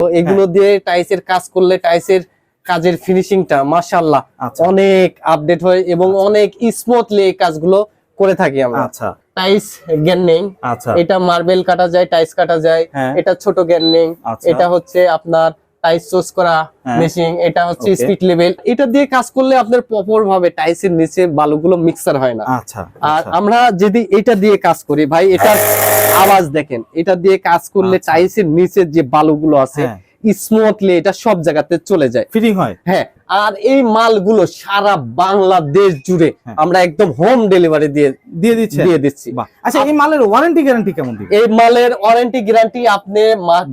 তো এগুলো দিয়ে টাইসের কাজ করলে টাইসের কাজের ফিনিশিংটা মাশাআল্লাহ আচ্ছা। অনেক আপডেট হয় এবং অনেক স্মুথলি এই কাজগুলো করে থাকি আমরা। আচ্ছা। টাইস গ্যান্নিং আচ্ছা। এটা মার্বেল কাটা যায় টাইস কাটা যায়। হ্যাঁ। এটা ছোট গ্যান্নিং আচ্ছা। এটা হচ্ছে আপনার টাইস চোজ করা হ্যাঁ। মেশিন এটা হচ্ছে স্পিড লেভেল এটা দিয়ে কাজ করলে আপনার প্রপার ভাবে টাইসের নিচে বালুগুলো মিক্সার হয় না। আচ্ছা। আর আচ্ছা। আমরা যদি এটা দিয়ে কাজ করি ভাই এটার আওয়াজ দেখেন এটা দিয়ে কাজ করলে আচ্ছা। টাইসের নিচে যে বালুগুলো আছে হ্যাঁ। স্মুথলি এটা সব জায়গাতে চলে যায়। ফিটিং হয়। হ্যাঁ আর এই মালগুলো সারা বাংলাদেশ জুড়ে হ্যাঁ। আমরা একদম হোম ডেলিভারি দিয়ে দিয়ে দিচ্ছি দিয়ে দিচ্ছি। আচ্ছা এই মালের ওয়ারেন্টি গ্যারান্টি কেমন এই মালের ওয়ারেন্টি গ্যারান্টি আপনি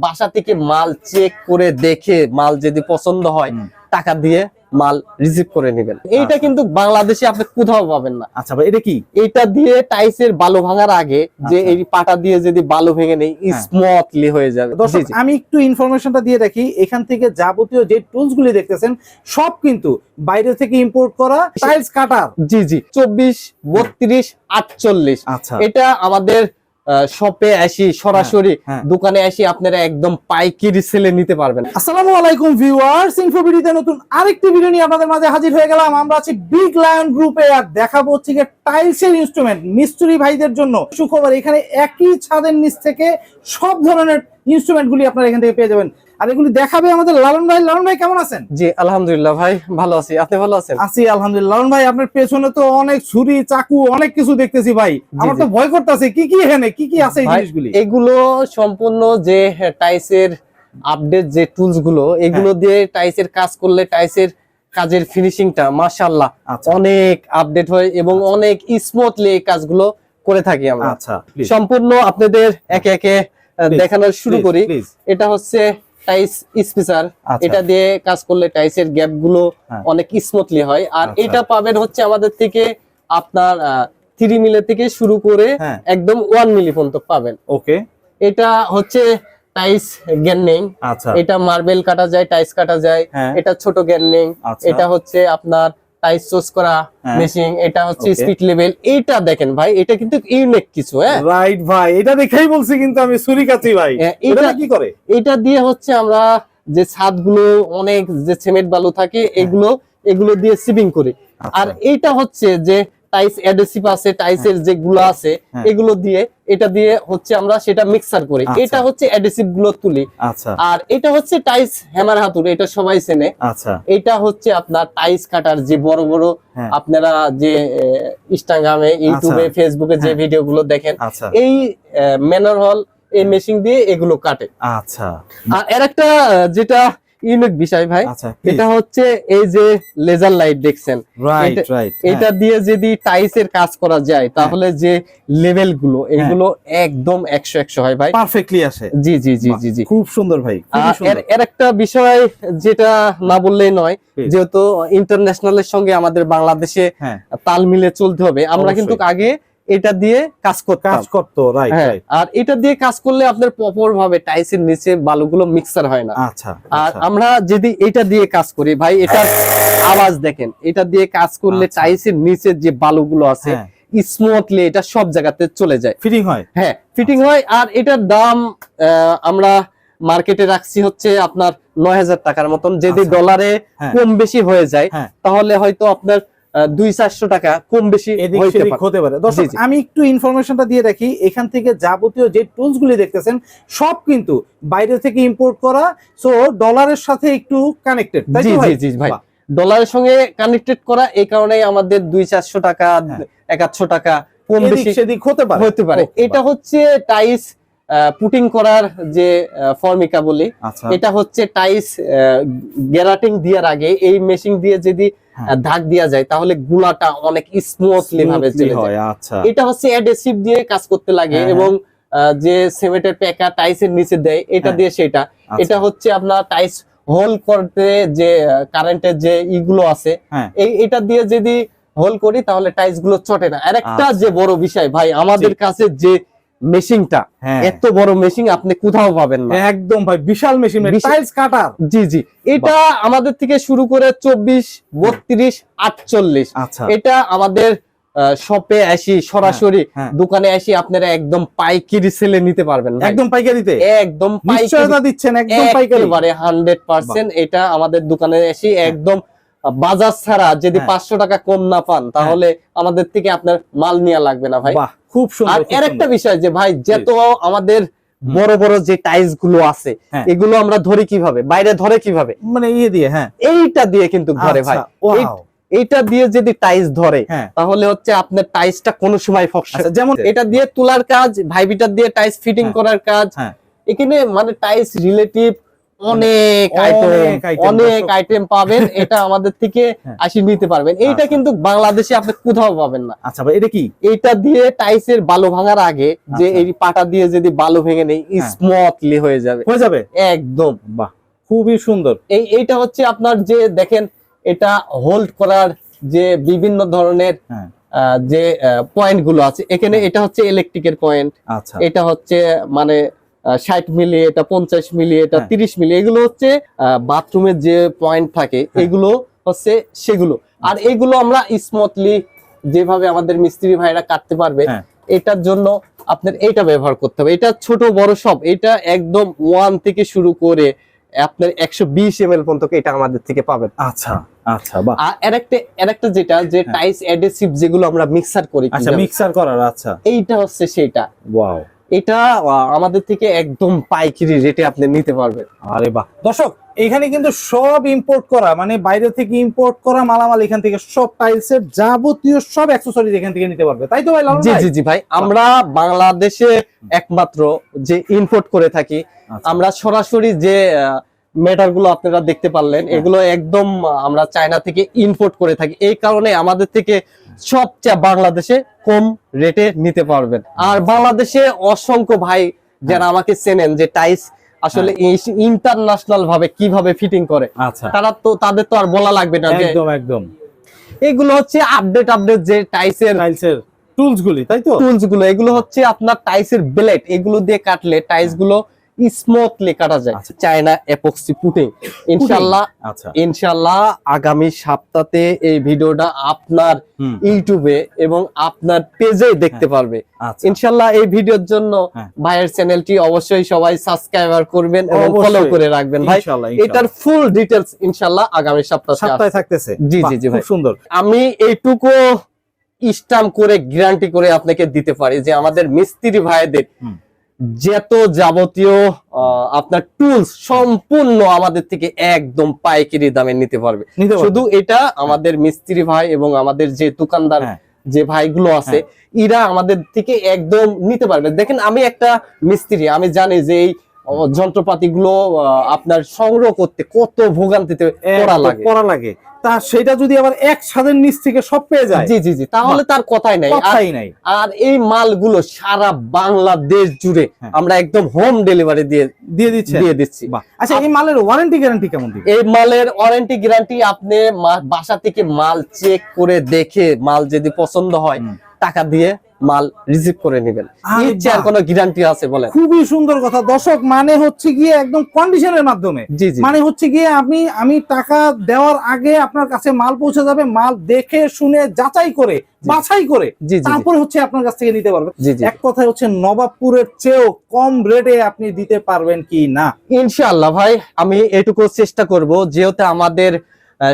বাসা থেকে মাল চেক করে দেখে মাল যদি পছন্দ হয় টাকা দিয়ে মাল রিসিভ করে নেবেন। এইটা আচ্ছা। কিন্তু বাংলাদেশে আপনি কোথাও পাবেন না। আচ্ছা ভাই এটা কি? এটা দিয়ে টাইসের বালু ভাঙার আগে যে আচ্ছা। এই পাটা দিয়ে যদি বালু ভেঙে নেই হ্যাঁ। স্মুথলি হয়ে যাবে। দর্শক জি, জি। আমি একটু ইনফরমেশনটা দিয়ে রাখি। এখান থেকে যাবতীয় যে টুলস গুলি দেখতেছেন সব কিন্তু বাইরে থেকে ইম্পোর্ট করা টাইলস কাটার জি জি। চব্বিশ বত্রিশ আটচল্লিশ। আচ্ছা। এটা আমাদের শপে আসি সরাসরি হ্যাঁ। দোকানে আসি আপনারা একদম পাইকারি সেলে নিতে পারবেন। আসসালামু আলাইকুম ভিউয়ার্স ইনফোবিডিতে নতুন আরেকটি ভিডিও নিয়ে আপনাদের মাঝে হাজির হয়ে গেলাম। আমরা আছি বিগ লায়ন গ্রুপে আর দেখাবো হচ্ছে গিয়ে টাইলসের ইনস্ট্রুমেন্ট মিস্ত্রি ভাইদের জন্য। সুখবর এখানে একই ছাদের নিচ থেকে সব ধরনের ইনস্ট্রুমেন্টগুলি আপনারা এখান থেকে পেয়ে যাবেন। আর এগুলি দেখাবে আমাদের লালন ভাই। লালন ভাই কেমন আছেন? জি আলহামদুলিল্লাহ ভাই ভালো আছি। আপনি ভালো আছেন? আছি আলহামদুলিল্লাহ। লালন ভাই আপনার পেছনে তো অনেক ছুরি চাকু অনেক কিছু দেখতেছি ভাই। আমার তো ভয় করতেছে কি কি এখানে কি কি আছে এই জিনিসগুলি? এগুলো সম্পূর্ণ যে টাইসের আপডেট যে টুলসগুলো এগুলো হ্যাঁ। দিয়ে টাইসের কাজ করলে টাইসের কাজের ফিনিশিংটা মাশাআল্লাহ আচ্ছা। অনেক আপডেট হয় এবং অনেক স্মুথলি এই কাজগুলো করে থাকি আমরা। আচ্ছা সম্পূর্ণ আপনাদের একে একে আহ, please, দেখানো শুরু করি। এটা হচ্ছে টাইস স্পেসার আচ্ছা। এটা দিয়ে কাজ করলে টাইসের গ্যাপগুলো হ্যাঁ। অনেক স্মুথলি হয় আর আচ্ছা। এটা পাবেন হচ্ছে আমাদের থেকে আপনার থ্রি মিলের থেকে শুরু করে হ্যাঁ। একদম ওয়ান মিলি পর্যন্ত পাবেন ওকে এটা হচ্ছে টাইস আচ্ছা এটা মার্বেল কাটা যায় টাইস কাটা যায় হ্যাঁ। এটা ছোট আচ্ছা এটা হচ্ছে আপনার টাইস চোজ করা মেশিং এটা হচ্ছে. স্পিড লেভেল এটা দেখেন ভাই এটা কিন্তু ইউনিক কিছু হ্যাঁ? রাইট ভাই এটা দেখেই বলছি কিন্তু আমি ছুরি কাছি ভাই। হ্যাঁ, এটা কি করে? এটা দিয়ে হচ্ছে আমরা যে ছাদগুলো অনেক যে সিমেন্ট বালু থাকে এগুলো এগুলো দিয়ে সিপিং করি। আচ্ছা। আর এটা হচ্ছে যে টাইস অ্যাডহেসিভ আছে টাইসের যেগুলো আছে হ্যাঁ। এগুলো দিয়ে এটা দিয়ে হচ্ছে আমরা সেটা মিক্সার করি। আচ্ছা। এটা হচ্ছে অ্যাডহেসিভগুলো তুলি। আচ্ছা। আর এটা হচ্ছে টাইস হ্যামার হাতুড়ি এটা সবাই চেনে। আচ্ছা। এটা হচ্ছে আপনার টাইস কাটার যে বড় বড় হ্যাঁ। আপনারা যে ইনস্টাগ্রামে ইউটিউবে। ফেসবুকে যে হ্যাঁ। ভিডিও গুলো দেখেন এই ম্যানার হল এই মেশিন দিয়ে এগুলো কাটে। আচ্ছা। আর এর একটা যেটা ইউনিক বিষয় ভাই। আচ্ছা এটা হচ্ছে এই যে লেজার লাইট দেখছেন। রাইট এটা- রাইট এটা দিয়ে যদি টাইসের কাজ করা যায় তাহলে যে লেভেলগুলো এগুলো একদম একশো একশো হয় ভাই। পারফেক্টলি আসে। জি জি জি জি জি। খুব সুন্দর ভাই আর এর একটা বিষয় যেটা না বললেই নয় যেহেতু ইন্টারন্যাশনাল এর সঙ্গে আমাদের বাংলাদেশে হ্যাঁ। তাল মিলে চলতে হবে আমরা কিন্তু আগে এটা দিয়ে কাজ করতাম কাজ করতো রাইট হ্যাঁ আর এটা দিয়ে কাজ করলে আপনার প্রপার ভাবে টাইসের নিচে বালুগুলো মিক্সার হয় না আচ্ছা আর আচ্ছা। আমরা যদি এটা দিয়ে কাজ করি ভাই এটার আওয়াজ দেখেন এটা দিয়ে কাজ করলে আচ্ছা। টাইসের নিচে যে বালুগুলো আছে হ্যাঁ স্মুথলি এটা সব জায়গাতে চলে যায় ফিটিং হয় হ্যাঁ ফিটিং হয় আর এটার দাম আহ, আমরা মার্কেটে রাখছি হচ্ছে আপনার নয় হাজার টাকার মতন যদি আচ্ছা। ডলারে হ্যাঁ। কম বেশি হয়ে যায় হ্যাঁ। তাহলে হয়তো আপনার দুই চারশো টাকা কম বেশি হতে পারে। দর্শক। আমি একটু ইনফরমেশনটা দিয়ে রাখি। এখান থেকে যাবতীয় যে টুলস গুলি দেখতেছেন সব কিন্তু বাইরে থেকে ইম্পোর্ট করা সো ডলারের সাথে একটু কানেক্টেড জি জি ভাই? জি ভাই। বাহ। ডলারের সঙ্গে কানেক্টেড করা এই কারণেই আমাদের দুই চারশো টাকা হ্যাঁ। টাকা কম বেশি সেদিক হতে পারে। হতে পারে। এটা হচ্ছে টাইস পুটিং করার যে ফর্মিকা বলি আচ্ছা এটা হচ্ছে টাইস গ্যারাটিং দেওয়ার আগে এই মেশিন দিয়ে যদি হ্যাঁ। আহ, দেওয়া যায় তাহলে গুলাটা অনেক স্মুথলি ভাবে চলে যায় আচ্ছা এটা হচ্ছে অ্যাডহেসিভ দিয়ে কাজ করতে লাগে হ্যাঁ, এবং আহ, যে সিমেন্টের প্যাকা টাইসের নিচে দেয় এটা হ্যাঁ। দিয়ে সেটা আচ্ছা। এটা হচ্ছে আপনার টাইস হোল করতে যে কারেন্টের যে ইগুলো আছে হ্যাঁ এই এটা দিয়ে যদি হোল করি তাহলে টাইসগুলো চটে না আর একটা। যে বড় বিষয় ভাই আমাদের কাছে যে মেশিনটা হ্যাঁ। এত বড় মেশিন আপনি কোথাও পাবেন না। একদম ভাই বিশাল মেশিন টাইলস কাটার জি জি। এটা আমাদের থেকে শুরু করে চব্বিশ বত্রিশ আটচল্লিশ। আচ্ছা। এটা আমাদের শপে আসি সরাসরি হ্যাঁ। দোকানে আসি আপনারা একদম পাইকারি সেলে নিতে পারবেন। একদম পাইকারিতে? একদম পাইকারি দিচ্ছেন একদম পাইকারি। একেবারে হান্ড্রেড পার্সেন্ট এটা আমাদের দোকানে আসি একদম বাজার ছাড়া যদি হ্যাঁ। পাঁচশো টাকা কম না পান তাহলে আমাদের থেকে আপনার মাল নেওয়া লাগবে না ভাই। খুব সুন্দর এর একটা বিষয় যে ভাই যত আমাদের বড় বড় যে টাইলসগুলো আছে হ্যাঁ। এগুলো আমরা ধরি কীভাবে? বাইরে ধরে কীভাবে? মানে ইয়ে দিয়ে হ্যাঁ। এইটা দিয়ে কিন্তু ধরে ভাই। আচ্ছা, এই- এইটা দিয়ে যদি টাইলস ধরে হ্যাঁ। তাহলে হচ্ছে আপনার টাইলসটা কোনো সময় ফকসে আচ্ছা যেমন এটা দিয়ে তোলার কাজ ভাইবিটার দিয়ে টাইলস ফিটিং হ্যাঁ। করার কাজ। হ্যাঁ। এখানে মানে টাইলস রিলেটিভ অনেক আইটেম অনেক। আইটেম পাবেন। এটা আমাদের থেকে হ্যাঁ। আসি নিতে পারবেন। এইটা আচ্ছা। কিন্তু বাংলাদেশে আপনি কোথাও পাবেন না। আচ্ছা ভাই এটা কি? এইটা দিয়ে টাইলসের বালু ভাঙার আগে যে আচ্ছা। এই পাটা দিয়ে যদি বালু ভেঙে নেই হ্যাঁ। স্মুথলি হয়ে যাবে। হয়ে যাবে? একদম। বাহ খুবই সুন্দর। এই এইটা হচ্ছে আপনার যে দেখেন এটা হোল্ড করার যে বিভিন্ন ধরনের হ্যাঁ। যে পয়েন্টগুলো আছে। এখানে এটা হচ্ছে ইলেকট্রিকের পয়েন্ট আচ্ছা। এটা হচ্ছে মানে ষাট মিলি এটা পঞ্চাশ মিলি এটা হ্যাঁ। তিরিশ মিলি এগুলো হচ্ছে বাথরুমের যে পয়েন্ট থাকে হ্যাঁ। এগুলো হচ্ছে সেগুলো আর এগুলো আমরা স্মুথলি যেভাবে আমাদের মিস্ত্রি ভাইরা কাটতে পারবে হ্যাঁ। এটার জন্য আপনার এটা ব্যবহার করতে হবে এটা ছোট বড় সব এটা একদম ওয়ান থেকে শুরু করে আপনার একশো বিশ এম এল পর্যন্ত এটা আমাদের থেকে পাবেন আচ্ছা আচ্ছা আর আরেকটা যেটা যে। টাইস যেগুলো আমরা মিক্সার করি আচ্ছা মিক্সার করার আচ্ছা এইটা হচ্ছে সেটা ওয়াও এটা আমাদের থেকে একদম পাইকারি রেটে আপনি নিতে পারবেন। আরে বাহ। দর্শক এখানে কিন্তু সব ইম্পোর্ট করা মানে বাইরে থেকে ইম্পোর্ট করা মালামাল এখান থেকে সব টাইলস এর যাবতীয় সব অ্যাক্সেসরিজ এখান থেকে নিতে পারবে। তাই তো ভাই জি জি জি ভাই আমরা বাংলাদেশে একমাত্র যে ইম্পোর্ট করে থাকি আচ্ছা, আমরা সরাসরি যে মেটারগুলো আপনারা দেখতে পারলেন হ্যাঁ। এগুলো একদম আমরা চায়না থেকে ইম্পোর্ট করে থাকি। এই কারণে আমাদের থেকে সবচেয়ে বাংলাদেশে কম রেটে নিতে পারবেন। আর বাংলাদেশে অসংখ্য ভাই যারা হ্যাঁ। আমাকে চেনেন যে টাইস আসলে ইন্টারন্যাশনাল ভাবে কীভাবে ফিটিং করে আচ্ছা। তারা তো তাদের তো আর বলা লাগবে না একদম একদম। এগুলো হচ্ছে আপডেট আপডেট যে টাইসের টাইলস এর টুলস গুলি তাই তো? টুলসগুলো এগুলো হচ্ছে আপনার টাইস এর ব্লেড এগুলো দিয়ে কাটলে টাইসগুলো স্মুথলি কাটা যায়। চায়না এপক্সি পুটিং ইনশাআল্লাহ আচ্ছা। ইনশাআল্লাহ আগামী সপ্তাহে এই ভিডিওটা আপনার ইউটিউবে এবং আপনার পেজে দেখতে পারবে। আচ্ছা। ইনশাআল্লাহ এই ভিডিওর জন্য হ্যাঁ। ভাইয়ের চ্যানেলটি অবশ্যই সবাই সাবস্ক্রাইবার করবেন এবং। ফলো করে রাখবেন ভাই। এটার ফুল ডিটেলস ইনশাআল্লাহ আগামী সপ্তাহে সপ্তাহে থাকতেছে। জি, জি, জি, ভাই। সুন্দর। আমি এইটুকু স্টাম্প করে গ্যারান্টি করে আপনাকে দিতে পারি যে আমাদের মিস্ত্রি ভাইদের। যত যাবতীয় আপনার টুলস সম্পূর্ণ আমাদের থেকে একদম পাইকারি দামে নিতে পারবে। শুধু এটা আমাদের মিস্ত্রি ভাই এবং আমাদের যে দোকানদার হ্যাঁ। যে ভাইগুলো আছে এরা আমাদের থেকে একদম নিতে পারবে। দেখেন আমি একটা মিস্ত্রি আমি জানি যে এই যন্ত্রপাতি গুলো আপনার সংগ্রহ করতে কত ভোগান্তিতে পড়া লাগে? পড়া লাগে। তা সেটা যদি আবার এক ছাদের নিচ থেকে সব পেয়ে যায়? জি জি জি তাহলে তার কথাই নাই। কথাই নাই। আর এই মালগুলো সারা বাংলাদেশ জুড়ে হ্যাঁ। আমরা একদম হোম ডেলিভারি দিয়ে দিয়ে দিচ্ছে দিয়ে দিচ্ছি। আচ্ছা এই মালের ওয়ারেন্টি গ্যারান্টি কেমন এই মালের ওয়ারেন্টি গ্যারান্টি আপনি বাসা থেকে মাল চেক করে দেখে মাল যদি পছন্দ হয় টাকা দিয়ে মাল রিসিভ করে নেবেন। বাহ। কোনো গ্যারান্টি আছে বলেন? খুবই সুন্দর কথা। দর্শক মানে হচ্ছে গিয়ে একদম কন্ডিশনের মাধ্যমে। মানে হচ্ছে গিয়ে আমি আমি টাকা দেওয়ার আগে আপনার কাছে মাল পৌঁছে যাবে মাল দেখে শুনে যাচাই করে বাছাই করে তারপরে হচ্ছে আপনার কাছ থেকে নিতে পারবেন। এক কথায় হচ্ছে নবাবপুরের চেয়েও কম রেটে আপনি দিতে পারবেন কি না? ইনশাআল্লাহ ভাই আমি এটুকু চেষ্টা করব যেহেতু আমাদের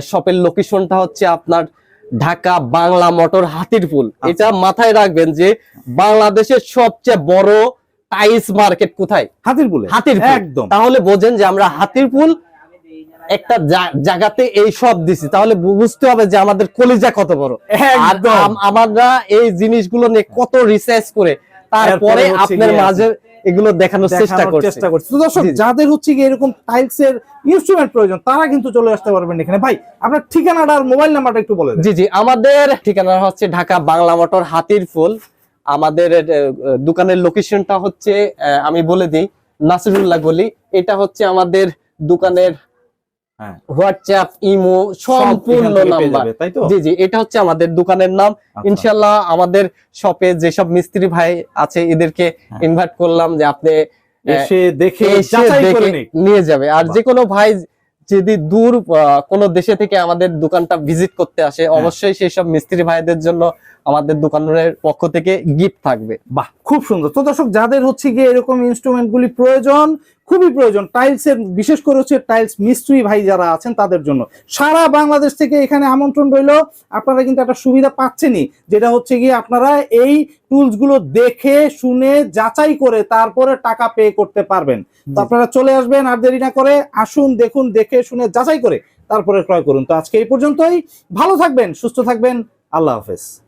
শপের লোকেশনটা হচ্ছে আপনার ঢাকা বাংলা মোটর হাতিরপুল আচ্ছা। এটা মাথায় রাখবেন যে বাংলাদেশের সবচেয়ে বড় টাইলস মার্কেট কোথায়? হাতির হাতিরপুল একদম। তাহলে বোঝেন যে আমরা হাতিরপুল একটা জায়গাতে এই সব দিছি। তাহলে বুঝতে হবে যে আমাদের কলিজা কত বড়। আর আমরা এই জিনিসগুলো নিয়ে কত রিসার্চ করে তারপরে আপনার মাঝে এগুলো দেখানোর চেষ্টা করছে। চেষ্টা করছি। তো দর্শক। যাদের হচ্ছে কি এরকম টাইলস এর ইনস্ট্রুমেন্ট প্রয়োজন তারা কিন্তু চলে আসতে পারবেন এখানে। ভাই আপনার ঠিকানাটা আর মোবাইল নাম্বারটা একটু বলে জি জি আমাদের ঠিকানা হচ্ছে ঢাকা বাংলা মোটর হাতির ফুল। আমাদের দোকানের লোকেশনটা হচ্ছে আমি বলে দিই নাসিরুল্লাহ গলি। এটা হচ্ছে আমাদের দোকানের। হোয়াটসঅ্যাপ ইমো সম্পূর্ণ নাম্বার জি জি এটা হচ্ছে আমাদের দোকানের নাম আচ্ছা। ইনশাল্লাহ আমাদের শপে যেসব মিস্ত্রি ভাই আছে এদেরকে হ্যাঁ। ইনভাইট করলাম যে আপনি এসে দেখে নিয়ে যাবে আর। যে কোনো ভাই যদি দূর কোনো দেশে থেকে আমাদের দোকানটা ভিজিট করতে আসে হ্যাঁ। অবশ্যই সেই সব মিস্ত্রি ভাইদের জন্য আমাদের দোকানের পক্ষ থেকে গিফট থাকবে বাহ খুব সুন্দর তো দর্শক যাদের হচ্ছে গিয়ে এরকম ইনস্ট্রুমেন্ট গুলি প্রয়োজন খুবই প্রয়োজন। টাইলস এর বিশেষ করে হচ্ছে টাইলস মিস্ত্রি ভাই যারা আছেন তাদের জন্য। সারা বাংলাদেশ থেকে এখানে আমন্ত্রণ রইল। আপনারা কিন্তু একটা সুবিধা পাচ্ছেনই যেটা হচ্ছে গিয়ে আপনারা এই টুলসগুলো দেখে শুনে যাচাই করে তারপরে টাকা পে করতে পারবেন। তো আপনারা চলে আসবেন আর দেরি না করে আসুন দেখুন দেখে শুনে যাচাই করে তারপরে ক্রয় করুন। তো আজকে এই পর্যন্তই। ভালো থাকবেন সুস্থ থাকবেন। আল্লাহ হাফেজ।